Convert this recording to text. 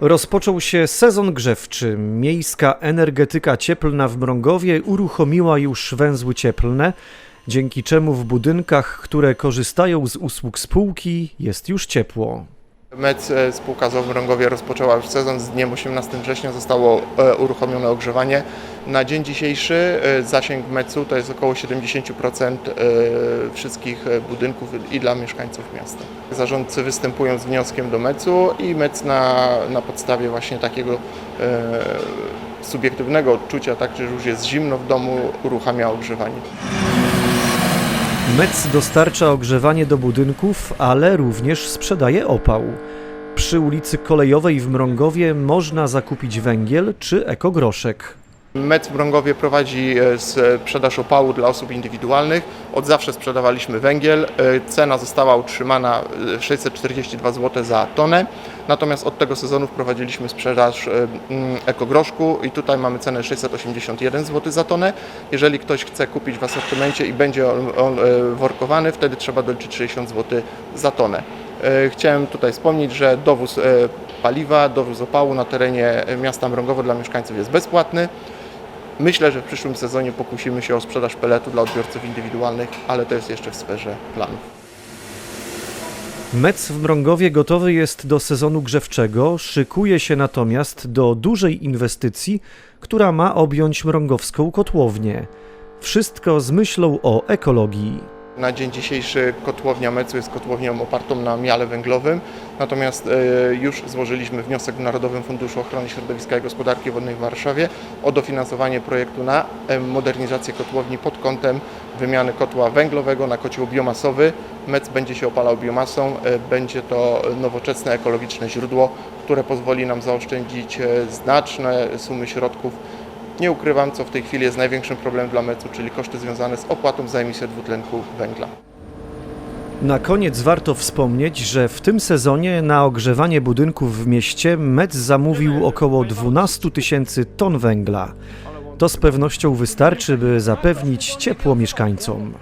Rozpoczął się sezon grzewczy. Miejska energetyka cieplna w Mrągowie uruchomiła już węzły cieplne, dzięki czemu w budynkach, które korzystają z usług spółki, jest już ciepło. MEC e, spółka z Mrągowie rozpoczęła już sezon. Z dniem 18 września zostało e, uruchomione ogrzewanie. Na dzień dzisiejszy e, zasięg MEC-u to jest około 70% e, wszystkich budynków i dla mieszkańców miasta. Zarządcy występują z wnioskiem do MEC-u i MEC na, na podstawie właśnie takiego subiektywnego odczucia, tak, że już jest zimno w domu, uruchamia ogrzewanie. MEC dostarcza ogrzewanie do budynków, ale również sprzedaje opał. Przy ulicy Kolejowej w Mrągowie można zakupić węgiel czy ekogroszek. MEC w prowadzi e, sprzedaż opału dla osób indywidualnych. Od zawsze sprzedawaliśmy węgiel. E, Cena została utrzymana e, 642 zł za tonę. Natomiast od tego sezonu wprowadziliśmy sprzedaż e, mm, ekogroszku i tutaj mamy cenę 681 zł za tonę. Jeżeli ktoś chce kupić w asortymencie i będzie on, on e, workowany, wtedy trzeba doliczyć 60 zł za tonę. E, Chciałem tutaj wspomnieć, że dowóz e, paliwa, dowóz opału na terenie miasta Mrągowo dla mieszkańców jest bezpłatny. Myślę, że w przyszłym sezonie pokusimy się o sprzedaż peletu dla odbiorców indywidualnych, ale to jest jeszcze w sferze planów. MEC w Mrągowie gotowy jest do sezonu grzewczego, szykuje się natomiast do dużej inwestycji, która ma objąć mrągowską kotłownię. Wszystko z myślą o ekologii. Na dzień dzisiejszy kotłownia MEC-u jest kotłownią opartą na miale węglowym, natomiast e, już złożyliśmy wniosek w Narodowym Funduszu Ochrony Środowiska i Gospodarki Wodnej w Warszawie o dofinansowanie projektu na e, modernizację kotłowni pod kątem wymiany kotła węglowego na kocioł biomasowy. MEC będzie się opalał biomasą, e, będzie to nowoczesne, ekologiczne źródło, które pozwoli nam zaoszczędzić znaczne sumy środków nie ukrywam, co w tej chwili jest największym problemem dla MEC-u, czyli koszty związane z opłatą za emisję dwutlenku węgla. Na koniec warto wspomnieć, że w tym sezonie na ogrzewanie budynków w mieście MEC zamówił około 12 tysięcy ton węgla. To z pewnością wystarczy, by zapewnić ciepło mieszkańcom.